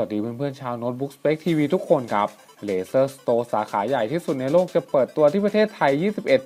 สวัสดีเพื่อนๆชาวโน้ตบุ๊กสเปคทีวีทุกคนครับเลเซอร์สโตร์สาขาใหญ่ที่สุดในโลกจะเปิดตัวที่ประเทศไทย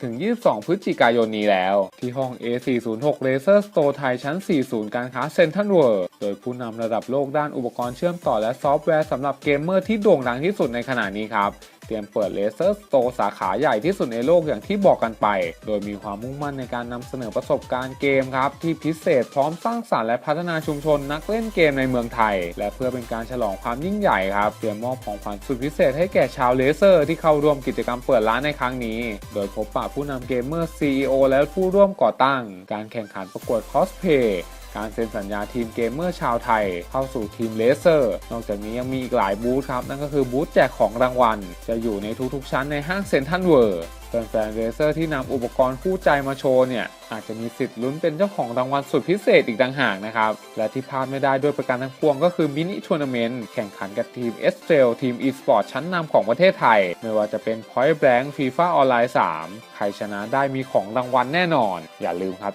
21-22 พฤศจิกายนนี้แล้ว ที่ห้อง A406 Laser Store ไทยชั้น 40 การค้าเซ็นทรัลเวิร์โดยผู้นำระดับโลกด้านอุปกรณ์เชื่อมต่อและซอฟต์แวร์สำหรับเกมเมอร์ที่โด่งดังที่สุดในขณะนี้ครับ รียมเปิด Laser Store สาขาใหญ่ที่สุดในโลกอย่างที่บอกกันไป โดยมีความมุ่งมั่นในการนำเสนอประสบการณ์เกมครับ ที่พิเศษพร้อมสร้างสรรค์และพัฒนาชุมชนนักเล่นเกมในเมืองไทย และเพื่อเป็นการฉลองความยิ่งใหญ่ครับเตรียมมอบของขวัญสุดพิเศษให้แก่ชาวเลเซอร์ ที่เข้าร่วมกิจกรรมเปิดร้านในครั้งนี้ โดยพบปะผู้นำเกมเมอร์ CEO และผู้ร่วมก่อตั้ง การแข่งขันประกวดคอสเพย์ การเซ็นสัญญาทีมเกมเมอร์ชาวไทย เข้าสู่ทีมเลเซอร์ นอกจากนี้ยังมีอีกหลายบูธครับ นั่นก็คือบูธแจกของรางวัล จะอยู่ในทุกๆชั้นในห้างเซ็นทรัลเวิร์ แฟนๆเลเซอร์ที่นำอุปกรณ์คู่ใจมาโชว์เนี่ยอาจจะมีสิทธิ์ลุ้นเป็นเจ้าของรางวัลสุดพิเศษอีกต่างหากนะครับ และที่พลาดไม่ได้ด้วยประการทั้งปวงก็คือมินิทัวร์นาเมนต์แข่งขันกับทีม s อ l ทีม e-sport ชั้นนำของประเทศไทย ไม่ว่าจะเป็น Point Blank FIFA Online 3 ใครชนะได้มีของรางวัลแน่นอน อย่าลืมครับ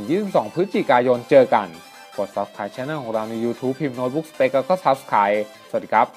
21-22 พฤศจิกายนเจอกัน กด subscribe channel ของเราใน YouTube พิมพ์ Notebook Spec แล้วก็ subscribe สวัสดีครับ